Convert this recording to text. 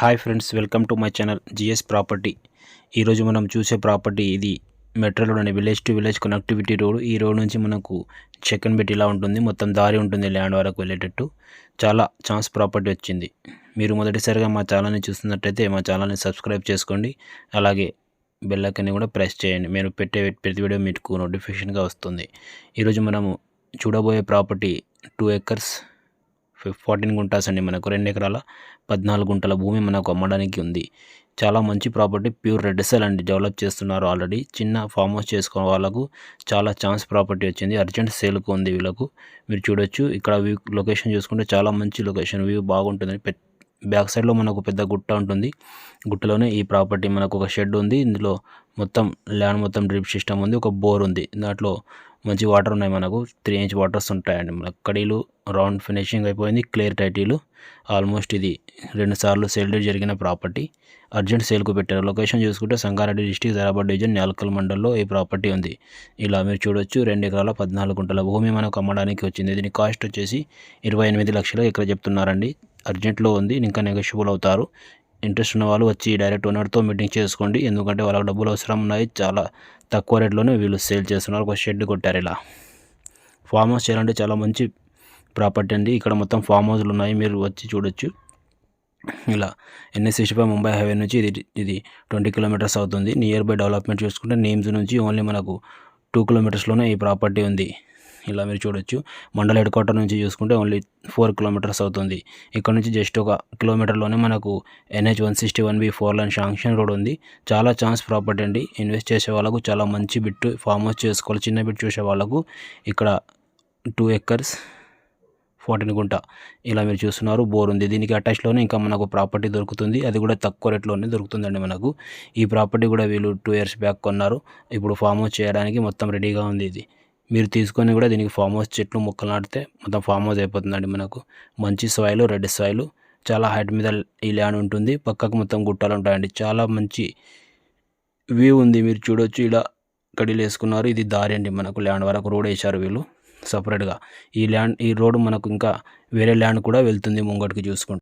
Hi friends welcome to my channel GS property. ఈరోజు మనం చూసే ప్రాపర్టీ ఇది మెట్రో రోడ్ అనే village to village connectivity road. ఈ రోడ్ నుంచి మనకు చెక్కన్ బెట్ ఇలా ఉంటుంది. మొత్తం దారి ఉంటుంది ల్యాండ్ వరకు వెళ్ళేటట్టు. చాలా ఛాన్స్ ప్రాపర్టీ వచ్చింది. మీరు మొదటిసారిగా మా ఛానల్ని చూస్తున్నట్టయితే మా ఛానల్ని సబ్స్క్రైబ్ చేసుకోండి. అలాగే బెల్ కూడా ప్రెస్ చేయండి. మీరు పెట్టే ప్రతి వీడియో మీకు నోటిఫికేషన్గా వస్తుంది. ఈరోజు మనము చూడబోయే property two acres fourteen guntas అండి మనకు. రెండు ఎకరాల పద్నాలుగు గుంటల భూమి మనకు అమ్మడానికి ఉంది. చాలా మంచి ప్రాపర్టీ ప్యూర్ రెడ్ సెల్ అండి డెవలప్ చేస్తున్నారు ఆల్రెడీ. చిన్న ఫామ్ హౌస్ చేసుకున్న వాళ్ళకు చాలా ఛాన్స్ ప్రాపర్టీ వచ్చింది. అర్జెంట్ సేల్కు ఉంది వీళ్ళకు. మీరు చూడొచ్చు. ఇక్కడ వ్యూ లొకేషన్ చూసుకుంటే చాలా మంచి లొకేషన్. వ్యూ బాగుంటుంది. బ్యాక్ సైడ్లో మనకు పెద్ద గుట్ట ఉంటుంది. గుట్టలోనే ఈ ప్రాపర్టీ మనకు ఒక షెడ్ ఉంది. ఇందులో మొత్తం ల్యాండ్ మొత్తం డ్రిప్ సిస్టమ్ ఉంది. ఒక బోర్ ఉంది. దాంట్లో మంచి వాటర్ ఉన్నాయి మనకు. త్రీ ఇంచ్ వాటర్స్ ఉంటాయండి మనకు. కడీలు రౌండ్ ఫినిషింగ్ అయిపోయింది. క్లియర్ టైటీలు ఆల్మోస్ట్ ఇది రెండు సార్లు సేల్ జరిగిన ప్రాపర్టీ అర్జెంట్ సేల్కు పెట్టారు. లొకేషన్ చూసుకుంటే సంగారెడ్డి డిస్టిక్ జరాబాద్ డివిజన్ నాల్కల్ మండల్లో ఈ ప్రాపర్టీ ఉంది. ఇలా మీరు చూడొచ్చు. రెండు ఎకరాల పద్నాలుగు గుంటల భూమి మనకు అమ్మడానికి వచ్చింది. దీని కాస్ట్ వచ్చేసి ఇరవై ఎనిమిది లక్షలు ఇక్కడ చెప్తున్నారండి. అర్జెంట్లో ఉంది. ఇంకా నెగోషియబుల్ అవుతారు. ఇంట్రెస్ట్ ఉన్న వాళ్ళు వచ్చి డైరెక్ట్ ఓనర్తో మీటింగ్ చేసుకోండి. ఎందుకంటే వాళ్ళకి డబ్బులు అవసరం ఉన్నాయి. చాలా తక్కువ రేట్లోనే వీళ్ళు సేల్ చేస్తున్నారు. ఒక షెడ్ కొట్టారు ఇలా. ఫామ్ హౌస్ చేయాలంటే చాలా మంచి ప్రాపర్టీ అండి. ఇక్కడ మొత్తం ఫామ్ హౌస్లు ఉన్నాయి. మీరు వచ్చి చూడొచ్చు. ఇలా NH sixty five Mumbai highway నుంచి ఇది ఇది ట్వంటీ కిలోమీటర్స్ అవుతుంది. నియర్ బై డెవలప్మెంట్ చూసుకుంటే నేమ్స్ నుంచి ఓన్లీ మనకు టూ కిలోమీటర్స్లోనే ఈ ప్రాపర్టీ ఉంది. ఇలా మీరు చూడొచ్చు. మండల హెడ్ క్వార్టర్ నుంచి చూసుకుంటే ఓన్లీ ఫోర్ కిలోమీటర్స్ అవుతుంది. ఇక్కడ నుంచి జస్ట్ ఒక కిలోమీటర్లోనే మనకు NH one sixty one B four lane sanction road ఉంది. చాలా ఛాన్స్ ప్రాపర్టీ అండి. ఇన్వెస్ట్ చేసే వాళ్ళకు చాలా మంచి బిట్ ఫామ్ హౌస్ చేసుకోవాలి చిన్న బిట్ చూసే వాళ్ళకు. ఇక్కడ టూ ఎకర్స్ ఫోర్టీన్ గుంట. ఇలా మీరు చూస్తున్నారు. బోర్ ఉంది. దీనికి అటాచ్లోనే ఇంకా మనకు ప్రాపర్టీ దొరుకుతుంది. అది కూడా తక్కువ రేట్లోనే దొరుకుతుందండి మనకు. ఈ ప్రాపర్టీ కూడా వీళ్ళు టూ ఇయర్స్ బ్యాక్ కొన్నారు. ఇప్పుడు ఫామ్ హౌస్ చేయడానికి మొత్తం రెడీగా ఉంది ఇది. మీరు తీసుకొని కూడా దీనికి ఫామ్ హౌస్ చెట్లు మొక్కలు నాటితే మొత్తం ఫామ్ హౌస్ అయిపోతుందండి మనకు. మంచి సాయిల్ రెడ్ సాయిల్ చాలా హైట్ మీద ఈ ల్యాండ్ ఉంటుంది. పక్కకు మొత్తం గుట్టాలు ఉంటాయండి. చాలా మంచి వ్యూ ఉంది. మీరు చూడొచ్చు. ఇలా కడీలు వేసుకున్నారు. ఇది దారి అండి మనకు. ల్యాండ్ వరకు రోడ్ వేశారు వీళ్ళు సపరేట్గా ఈ ల్యాండ్ ఈ రోడ్ మనకు ఇంకా వేరే ల్యాండ్ కూడా వెళ్తుంది ముంగటికి చూసుకుంటే.